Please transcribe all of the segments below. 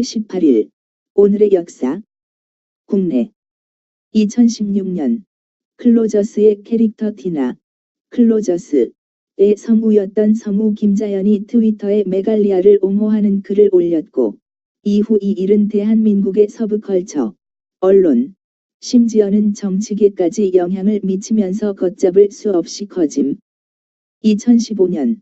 18일. 오늘의 역사. 국내 2016년 클로저스의 캐릭터 티나. 클로저스의 성우였던 성우 김자연이 트위터에 메갈리아를 옹호하는 글을 올렸고 이후 이 일은 대한민국의 서브컬처, 언론, 심지어는 정치계까지 영향을 미치면서 걷잡을 수 없이 커짐. 2015년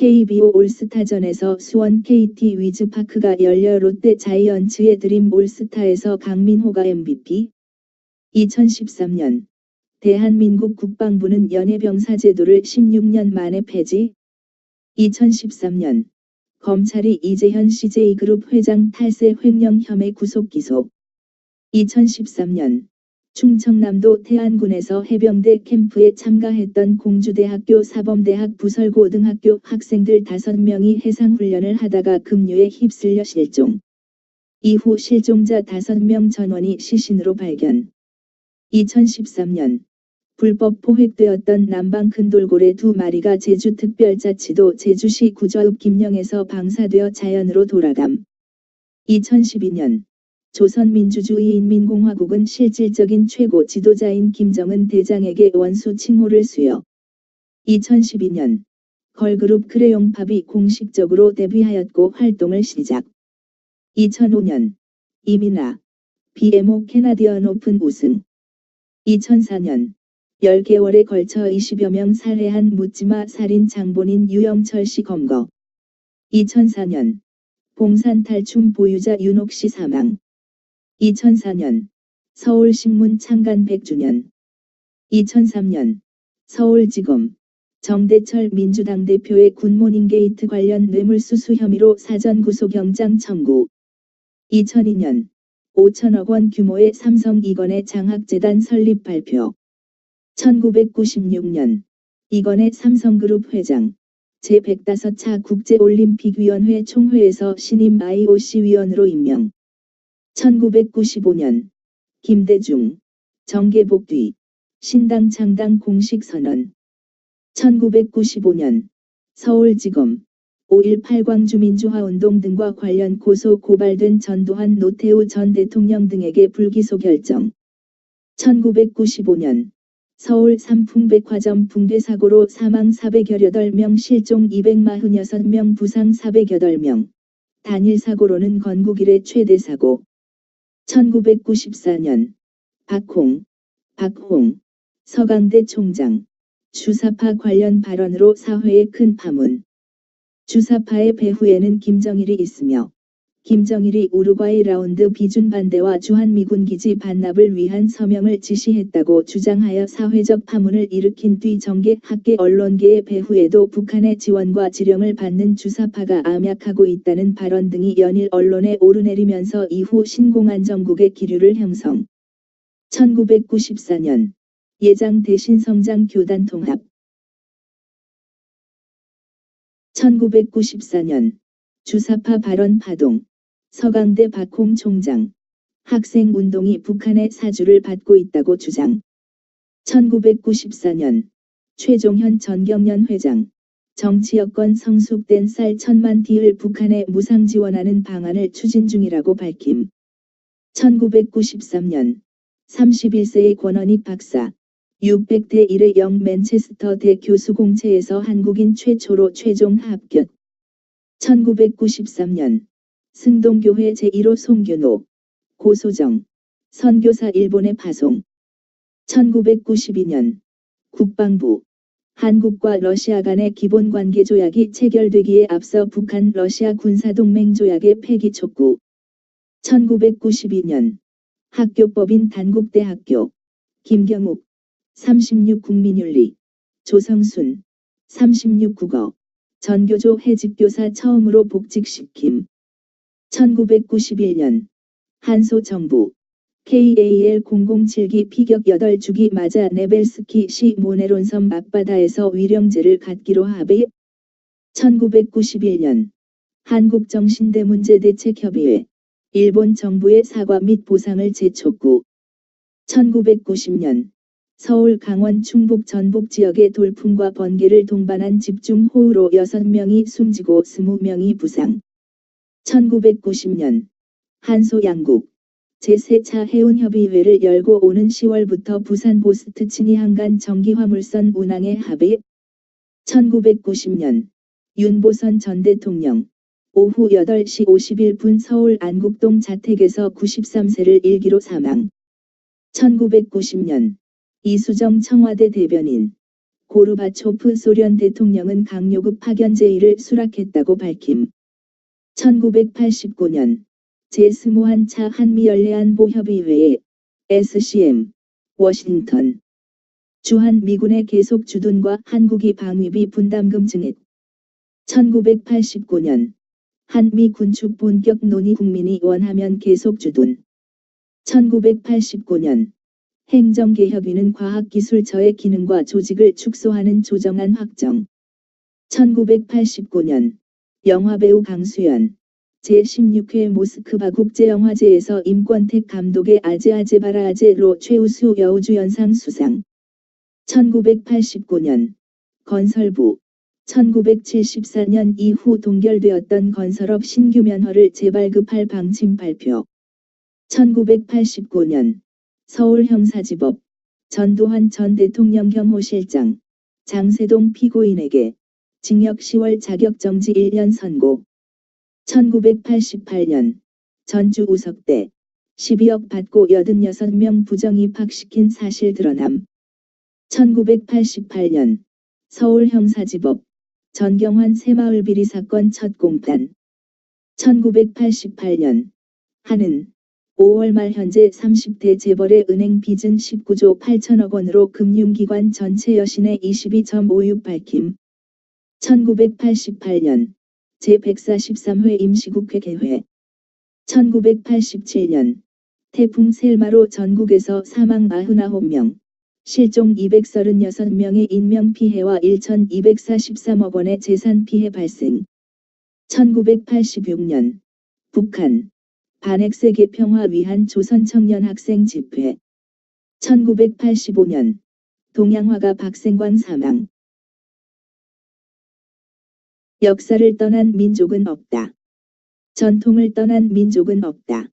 KBO 올스타전에서 수원 KT 위즈파크가 열려 롯데 자이언츠의 드림 올스타에서 강민호가 MVP 2013년 대한민국 국방부는 연예병사 제도를 16년 만에 폐지. 2013년 검찰이 이재현 CJ그룹 회장 탈세 횡령 혐의 구속 기소. 2013년 충청남도 태안군에서 해병대 캠프에 참가했던 공주대학교 사범대학 부설고등학교 학생들 5명이 해상훈련을 하다가 급류에 휩쓸려 실종. 이후 실종자 5명 전원이 시신으로 발견. 2013년 불법 포획되었던 남방 큰돌고래 두 마리가 제주특별자치도 제주시 구저읍 김영에서 방사되어 자연으로 돌아감. 2012년 조선민주주의 인민공화국은 실질적인 최고 지도자인 김정은 대장에게 원수 칭호를 수여. 2012년 걸그룹 크레용팝이 공식적으로 데뷔하였고 활동을 시작. 2005년 이민아 BMO 캐나디언 오픈 우승. 2004년 10개월에 걸쳐 20여 명 살해한 묻지마 살인 장본인 유영철 씨 검거. 2004년 봉산 탈춤 보유자 윤옥 씨 사망. 2004년 서울신문 창간 100주년. 2003년 서울지검 정대철 민주당 대표의 굿모닝 게이트 관련 뇌물수수 혐의로 사전 구속영장 청구. 2002년 5천억 원 규모의 삼성 이건의 장학재단 설립 발표. 1996년 이건의 삼성그룹 회장 제105차 국제올림픽위원회 총회에서 신임 IOC 위원으로 임명 1995년 김대중 정계복 뒤 신당 창당 공식 선언. 1995년 서울지검 5.18 광주민주화운동 등과 관련 고소 고발된 전두환 노태우 전 대통령 등에게 불기소 결정. 1995년 서울 삼풍백화점 붕괴 사고로 사망 418명 실종 246명 부상 408명. 단일 사고로는 건국 이래 최대 사고 1994년 박홍, 박홍, 서강대 총장, 주사파 관련 발언으로 사회에 큰 파문. 주사파의 배후에는 김정일이 있으며 김정일이 우루과이 라운드 비준 반대와 주한미군 기지 반납을 위한 서명을 지시했다고 주장하여 사회적 파문을 일으킨 뒤 정계 학계 언론계의 배후에도 북한의 지원과 지령을 받는 주사파가 암약하고 있다는 발언 등이 연일 언론에 오르내리면서 이후 신공안 정국의 기류를 형성. 1994년 예장 대신 성장 교단 통합 1994년 주사파 발언 파동 서강대 박홍 총장. 학생 운동이 북한의 사주를 받고 있다고 주장. 1994년 최종현 전경련 회장. 정치 여건 성숙된 쌀 천만 디을 북한에 무상 지원하는 방안을 추진 중이라고 밝힘. 1993년 31세의 권원익 박사. 600대 1의 영 맨체스터 대 교수 공채에서 한국인 최초로 최종 합격. 1993년 승동교회 제1호 송교노 고소정 선교사 일본에 파송. 1992년 국방부 한국과 러시아 간의 기본관계 조약이 체결되기에 앞서 북한 러시아 군사동맹 조약의 폐기 촉구. 1992년 학교법인 단국대학교 김경욱 36 국민윤리 조성순 36 국어 전교조 해직교사 처음으로 복직시킴 1991년 한소 정부. KAL 007기 피격 8주기 맞아 네벨스키 시 모네론 섬 앞바다에서 위령제를 갖기로 합의. 1991년 한국정신대문제대책협의회. 일본 정부의 사과 및 보상을 재촉구. 1990년 서울 강원 충북 전북 지역의 돌풍과 번개를 동반한 집중호우로 6명이 숨지고 20명이 부상 1990년 한소 양국 제3차 해운협의회를 열고 오는 10월부터 부산 보스트 친이 한간 전기화물선 운항에 합의 1990년 윤보선 전 대통령 오후 8시 51분 서울 안국동 자택에서 93세를 일기로 사망 1990년 이수정 청와대 대변인 고르바초프 소련 대통령은 강요급 파견 제의를 수락했다고 밝힘 1989년 제21차 한미연례안보협의회에 SCM 워싱턴. 주한 미군의 계속 주둔과 한국이 방위비 분담금 증액. 1989년 한미 군축 본격 논의 국민이 원하면 계속 주둔. 1989년 행정개혁위는 과학기술처의 기능과 조직을 축소하는 조정안 확정. 1989년 영화배우 강수연 제16회 모스크바 국제영화제에서 임권택 감독의 아제 아제바라 아제로 최우수 여우주연상 수상. 1989년 건설부. 1974년 이후 동결되었던 건설업 신규 면허를 재발급할 방침 발표. 1989년 서울형사지법. 전두환 전 대통령 경호실장. 장세동 피고인에게 징역 10월 자격정지 1년 선고. 1988년 전주 우석대 12억 받고 86명 부정 입학시킨 사실 드러남. 1988년 서울형사지법 전경환 새마을 비리 사건 첫 공판. 1988년 하는 5월 말 현재 30대 재벌의 은행 빚은 19조 8천억 원으로 금융기관 전체 여신의 22.56 밝힘 1988년 제143회 임시국회 개회. 1987년 태풍 셀마로 전국에서 사망 99명 실종 236명의 인명피해와 1,243억 원의 재산피해 발생. 1986년 북한 반핵세계 평화 위한 조선 청년 학생 집회. 1985년 동양화가 박생광 사망 역사를 떠난 민족은 없다. 전통을 떠난 민족은 없다.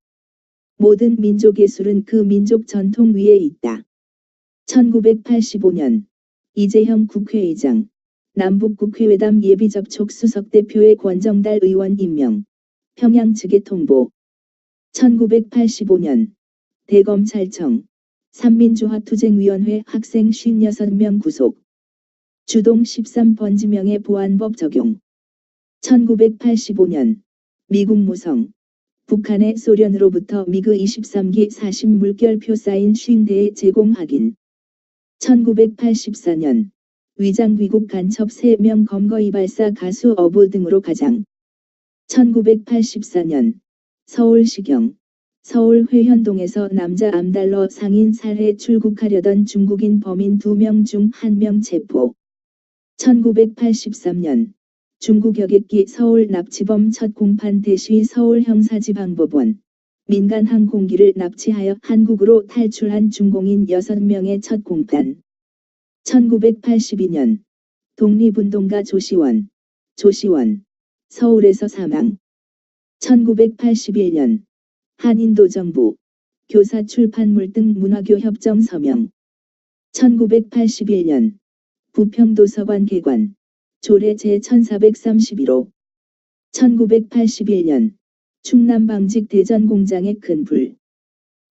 모든 민족 예술은 그 민족 전통 위에 있다. 1985년 이재형 국회의장 남북국회회담 예비접촉 수석대표의 권정달 의원 임명 평양 측의 통보 1985년 대검찰청 삼민조합투쟁위원회 학생 56명 구속 주동 13번 지명의 보안법 적용 1985년 미국 무성 북한의 소련으로부터 미그 23기 40 물결표 사인 50대의 제공 확인. 1984년 위장귀국 간첩 3명 검거 이 발사 가수 어부 등으로 가장. 1984년 서울시경 서울 회현동에서 남자 암달러 상인 살해 출국하려던 중국인 범인 2명 중 1명 체포. 1983년 중국 여객기 서울 납치범 첫 공판 대시 서울형사지방법원. 민간 항공기를 납치하여 한국으로 탈출한 중공인 6명의 첫 공판. 1982년. 독립운동가 조시원. 조시원. 서울에서 사망. 1981년. 한인도 정부. 교사 출판물 등 문화교 협정 서명. 1981년. 부평도서관 개관 조례 제1431호 1981년 충남 방직 대전 공장의 큰 불.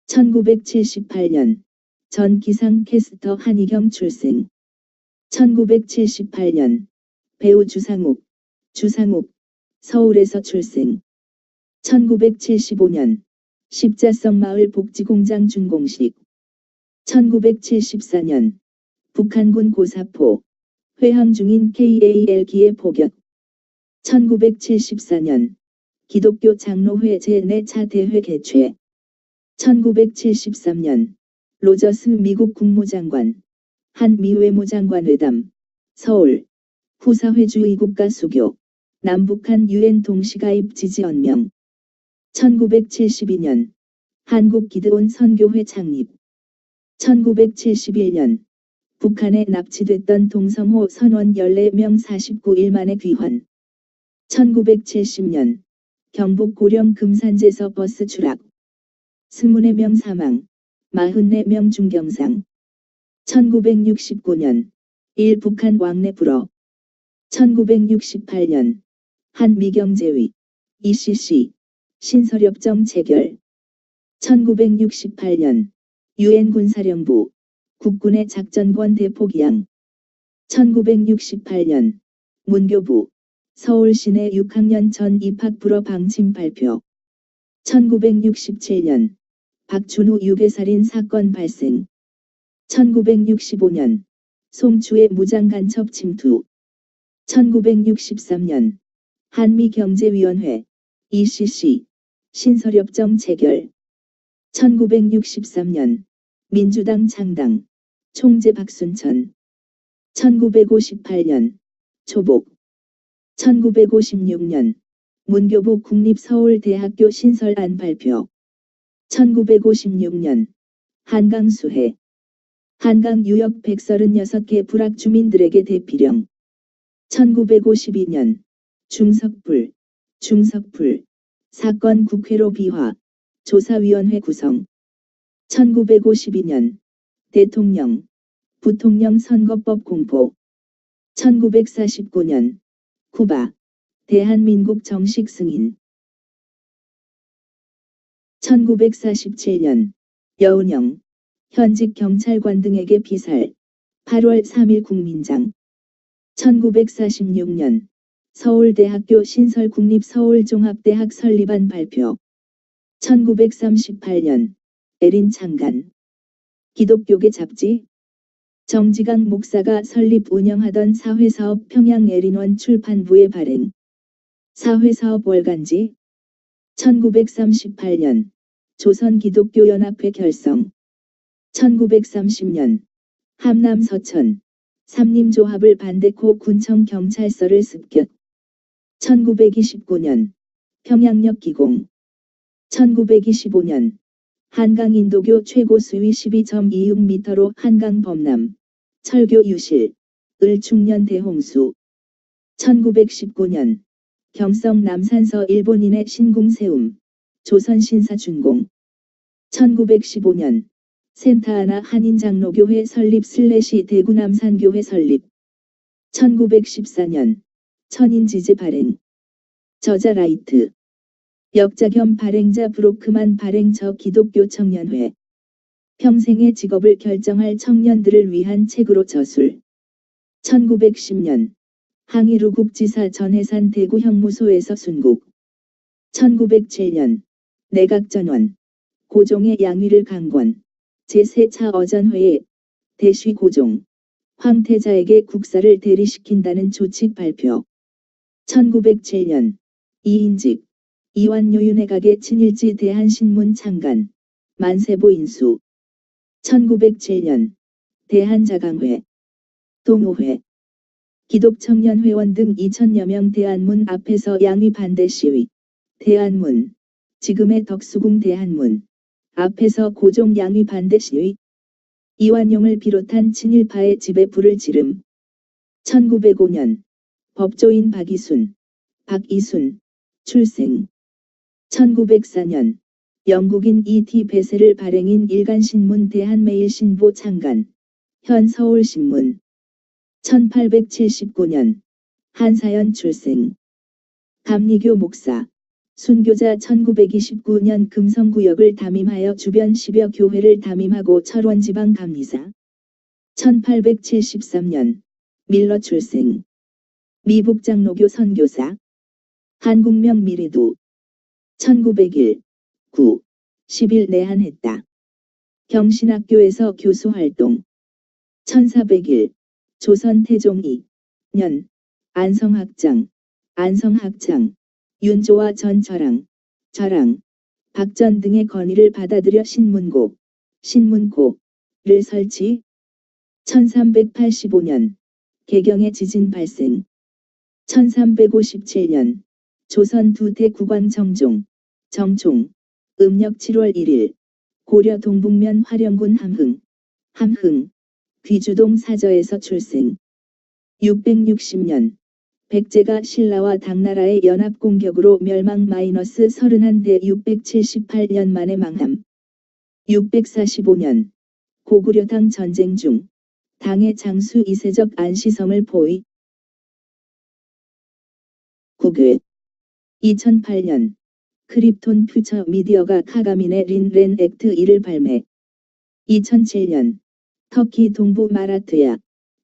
1978년 전 기상 캐스터 한희경 출생. 1978년 배우 주상욱, 주상욱 서울에서 출생. 1975년 십자성 마을 복지공장 준공식. 1974년 북한군 고사포 회항 중인 KAL기의 포격. 1974년 기독교 장로회 제4차 대회 개최. 1973년 로저스 미국 국무장관 한미 외무장관 회담. 서울 후사회주의 국가 수교. 남북한 유엔 동시가입 지지 언명. 1972년 한국 기드온 선교회 창립. 1971년 북한에 납치됐던 동성호 선원 14명 49일 만에 귀환 1970년 경북 고령 금산제서 버스 추락. 24명 사망. 44명 중경상. 1969년 일 북한 왕래 불어. 1968년 한미경제위 ECC 신서력정 체결. 1968년 유엔 군사령부 국군의 작전권 대폭이양. 1968년 문교부 서울시내 6학년 전 입학 불허 방침 발표. 1967년 박준우 유괴살인 사건 발생. 1965년 송추의 무장 간첩 침투. 1963년 한미경제위원회 ECC 신서력정 체결. 1963년 민주당 창당 총재 박순천. 1958년 초복. 1956년 문교부 국립서울대학교 신설안 발표. 1956년 한강 수해 한강 유역 136개 불악 주민들에게 대피령 1952년 중석불 중석불 사건 국회로 비화 조사위원회 구성 1952년 대통령 부통령 선거법 공포. 1949년 쿠바 대한민국 정식 승인. 1947년 여운형 현직 경찰관 등에게 피살. 8월 3일 국민장. 1946년 서울대학교 신설 국립서울종합대학 설립안 발표. 1938년 에린 창간 기독교계 잡지. 정지강 목사가 설립 운영하던 사회사업 평양 에린원 출판부의 발행. 사회사업 월간지. 1938년. 조선기독교연합회 결성. 1930년. 함남 서천. 삼림조합을 반대코 군청 경찰서를 습격. 1929년. 평양역 기공. 1925년 한강 인도교 최고 수위 12.26m로 한강 범람. 철교 유실. 을충년 대홍수. 1919년. 경성 남산서 일본인의 신궁 세움. 조선 신사 준공. 1915년. 센타하나 한인장로교회 설립 슬래시 대구 남산교회 설립. 1914년. 천인지제 발행. 저자 라이트 역자 겸 발행자 브로크만 발행저 기독교 청년회. 평생의 직업을 결정할 청년들을 위한 책으로 저술. 1910년. 항일우 국지사 전해산 대구 형무소에서 순국. 1907년. 내각전원. 고종의 양위를 강권. 제3차 어전회에 대시 고종. 황태자에게 국사를 대리시킨다는 조칙 발표. 1907년. 이인직 이완요윤회각의 친일지 대한신문 창간 만세보 인수. 1907년 대한자강회 동호회. 기독청년 회원 등 2천여 명 대한문 앞에서 양위 반대 시위. 대한문. 지금의 덕수궁 대한문. 앞에서 고종 양위 반대 시위. 이완용을 비롯한 친일파의 집에 불을 지름. 1905년 법조인 박이순 박이순 출생 1904년 영국인 E.T. 베세를 발행인 일간신문 대한매일신보 창간 현 서울신문. 1879년 한사연 출생. 감리교 목사 순교자 1929년 금성구역을 담임하여 주변 10여 교회를 담임하고 철원지방 감리사. 1873년 밀러 출생. 미북장로교 선교사. 한국명 미래도 1901 9 10일 내한했다. 경신학교에서 교수 활동. 1401 조선 태종 2년 안성학장 안성학장 윤조와 전철랑 저랑 박전 등의 건의를 받아들여 신문고 신문고를 설치. 1385년 개경의 지진 발생. 1357년 조선 두대 국왕 정종 정총 음력 7월 1일 고려 동북면 화령군 함흥 함흥 귀주동 사저에서 출생 660년 백제가 신라와 당나라의 연합 공격으로 멸망 마이너스 31대 678년 만에 망함. 645년 고구려당 전쟁 중 당의 장수 이세적 안시성을 포위. 구글 2008년 크립톤 퓨처 미디어가 카가민의 린렌 액트 1을 발매. 2007년 터키 동부 마라트야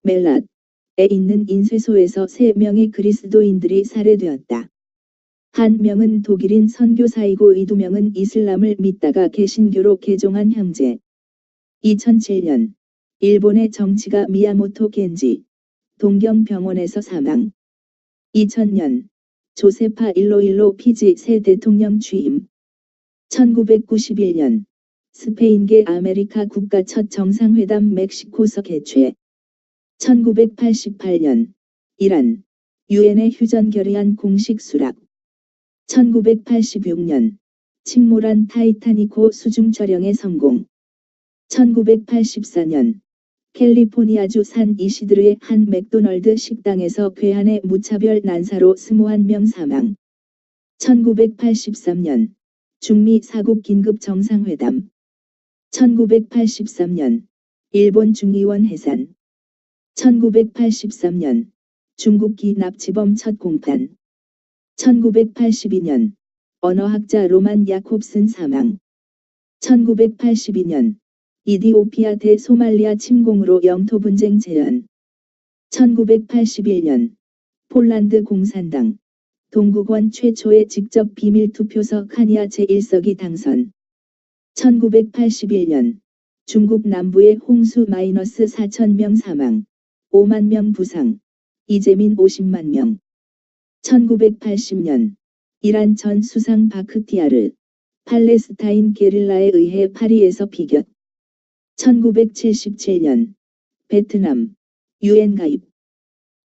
멜랏에 있는 인쇄소에서 3명의 그리스도인들이 살해되었다. 한 명은 독일인 선교사이고 이 두 명은 이슬람을 믿다가 개신교로 개종한 형제. 2007년 일본의 정치가 미야모토 겐지 동경병원에서 사망. 2000년 조세파 일로일로 피지 새 대통령 취임. 1991년 스페인계 아메리카 국가 첫 정상회담 멕시코서 개최. 1988년 이란 유엔의 휴전 결의안 공식 수락. 1986년 침몰한 타이타니코 수중 촬영에 성공. 1984년 캘리포니아주 산 이시드르의 한 맥도널드 식당에서 괴한의 무차별 난사로 21명 사망. 1983년 중미 사국 긴급 정상회담. 1983년 일본 중의원 해산. 1983년 중국기 납치범 첫 공판. 1982년 언어학자 로만 야콥슨 사망. 1982년 이디오피아 대 소말리아 침공으로 영토 분쟁 재현. 1981년 폴란드 공산당 동국원 최초의 직접 비밀 투표서 카니아 제1석이 당선. 1981년 중국 남부의 홍수 마이너스 4천 명 사망, 5만 명 부상, 이재민 50만 명. 1980년 이란 전 수상 바크티아르 팔레스타인 게릴라에 의해 파리에서 비격. 1977년 베트남 유엔 가입.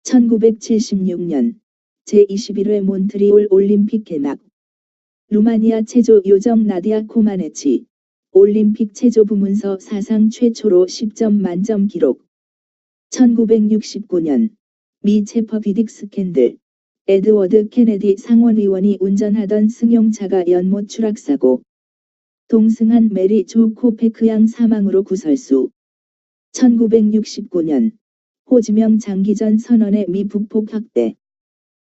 1976년 제21회 몬트리올 올림픽 개막. 루마니아 체조 요정 나디아 코마네치 올림픽 체조 부문서 사상 최초로 10점 만점 기록. 1969년 미 체퍼 비딕 스캔들 에드워드 케네디 상원의원이 운전하던 승용차가 연못 추락사고 동승한 메리 조 코페크양 사망으로 구설수. 1969년 호지명 장기전 선언의 미 북폭 확대.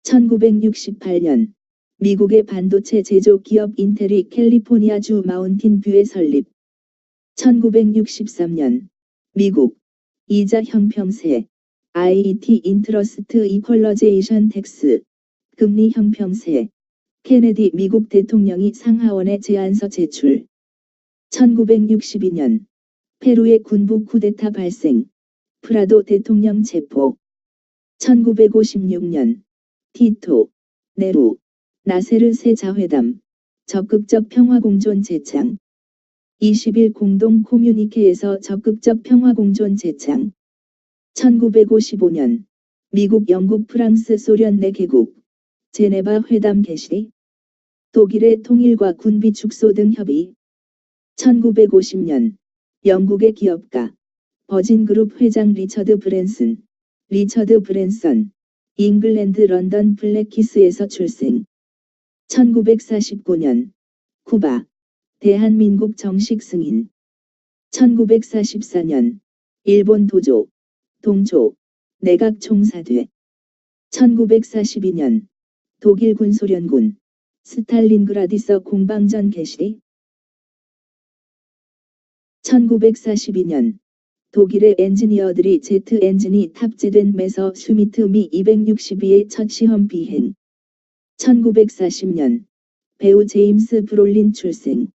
1968년 미국의 반도체 제조 기업 인텔이 캘리포니아주 마운틴 뷰에 설립. 1963년 미국 이자 형평세 IET 인트러스트 이퀄러제이션 텍스 금리 형평세 케네디 미국 대통령이 상하원에 제안서 제출. 1962년 페루의 군부 쿠데타 발생. 프라도 대통령 체포. 1956년 티토 네루 나세르 세 자회담. 적극적 평화공존 제창. 20일 공동 코뮤니케에서 적극적 평화공존 제창. 1955년 미국 영국 프랑스 소련 내 개국 제네바 회담 개시 독일의 통일과 군비 축소 등 협의. 1950년 영국의 기업가 버진그룹 회장 리처드 브랜슨 리처드 브랜선 잉글랜드 런던 블랙키스에서 출생. 1949년 쿠바 대한민국 정식 승인. 1944년 일본 도조 동조 내각 총사돼 1942년 독일 군 소련군 스탈린그라디서 공방전 개시. 1942년 독일의 엔지니어들이 제트 엔진이 탑재된 메서 슈미트 미 262의 첫 시험 비행. 1940년 배우 제임스 브롤린 출생.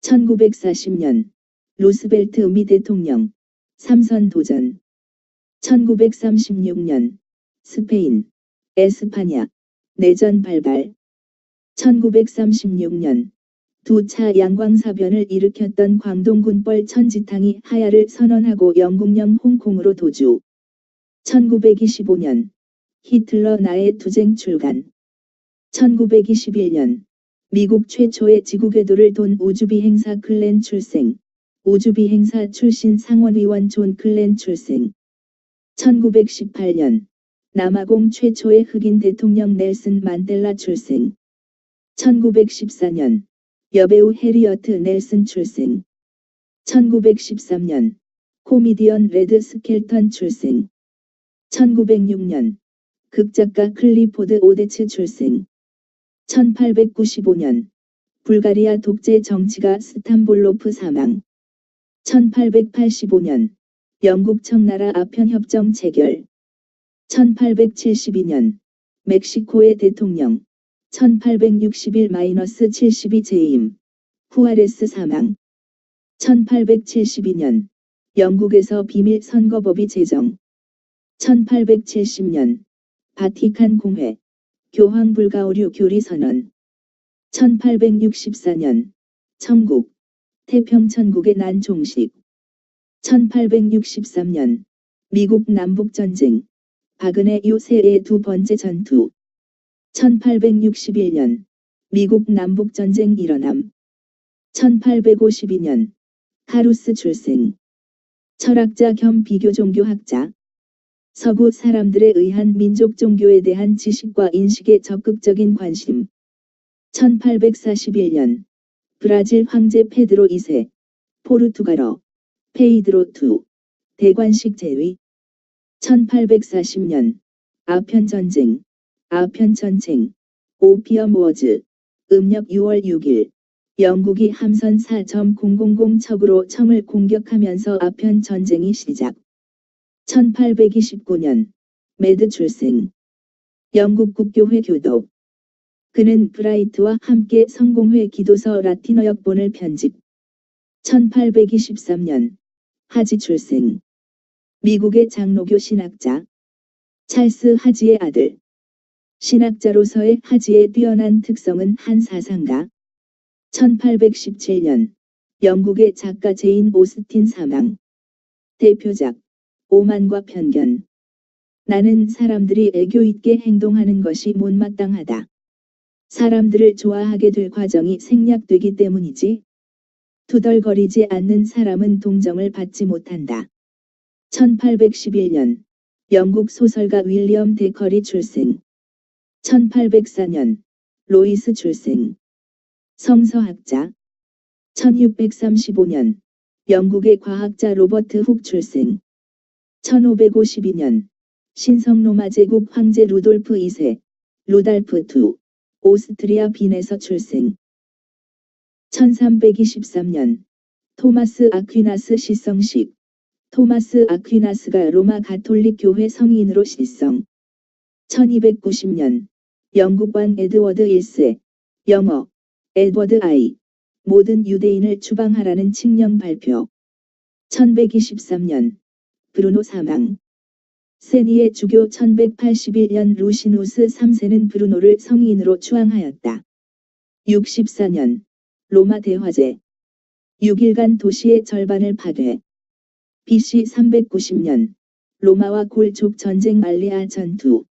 1940년 루스벨트 미 대통령. 삼선 도전. 1936년 스페인 에스파냐 내전 발발. 1936년 두 차 양광사변을 일으켰던 광동군벌 천지탕이 하야를 선언하고 영국령 홍콩으로 도주. 1925년 히틀러 나의 투쟁 출간. 1921년 미국 최초의 지구궤도를 돈 우주비행사 클랜 출생. 우주비행사 출신 상원의원 존 클랜 출생. 1918년 남아공 최초의 흑인 대통령 넬슨 만델라 출생. 1914년 여배우 해리어트 넬슨 출생. 1913년 코미디언 레드 스켈턴 출생. 1906년 극작가 클리포드 오데츠 출생. 1895년 불가리아 독재 정치가 스탄볼로프 사망. 1885년 영국 청나라 아편협정 체결. 1872년 멕시코의 대통령 1861-72 재임 후아레스 사망. 1872년 영국에서 비밀 선거법이 제정. 1870년 바티칸 공회 교황 불가 오류 교리 선언. 1864년 청국 태평천국의 난 종식. 1863년 미국 남북전쟁 박은혜 요새의 두 번째 전투. 1861년 미국 남북전쟁 일어남. 1852년 카루스 출생. 철학자 겸 비교 종교학자. 서구 사람들에 의한 민족 종교에 대한 지식과 인식에 적극적인 관심. 1841년 브라질 황제 페드로 2세 포르투갈어 페이드로 II 대관식 제위 1840년 아편 전쟁 아편 전쟁 오피엄 워즈 음력 6월 6일 영국이 함선 4.000 척으로 청을 공격하면서 아편 전쟁이 시작. 1829년 매드 출생. 영국 국교회 교독. 그는 브라이트와 함께 성공회 기도서 라틴어 역본을 편집. 1823년 하지 출생 미국의 장로교 신학자 찰스 하지의 아들 신학자로서의 하지의 뛰어난 특성은 한 사상가 1817년 영국의 작가 제인 오스틴 사망 대표작 오만과 편견 나는 사람들이 애교 있게 행동하는 것이 못마땅하다. 사람들을 좋아하게 될 과정이 생략되기 때문이지. 투덜거리지 않는 사람은 동정을 받지 못한다. 1811년 영국 소설가 윌리엄 데커리 출생. 1804년 로이스 출생. 성서학자. 1635년 영국의 과학자 로버트 훅 출생. 1552년 신성 로마 제국 황제 루돌프 2세 루달프 II 오스트리아 빈에서 출생. 1323년 토마스 아퀴나스 시성식 토마스 아퀴나스가 로마 가톨릭 교회 성인으로 실성. 1290년. 영국 왕 에드워드 1세. 영어. 에드워드 아이. 모든 유대인을 추방하라는 칙령 발표. 1123년. 브루노 사망. 세니의 주교 1181년 루시누스 3세는 브루노를 성인으로 추앙하였다. 64년. 로마 대화제. 6일간 도시의 절반을 파괴 BC 390년. 로마와 골족 전쟁 말리아 전투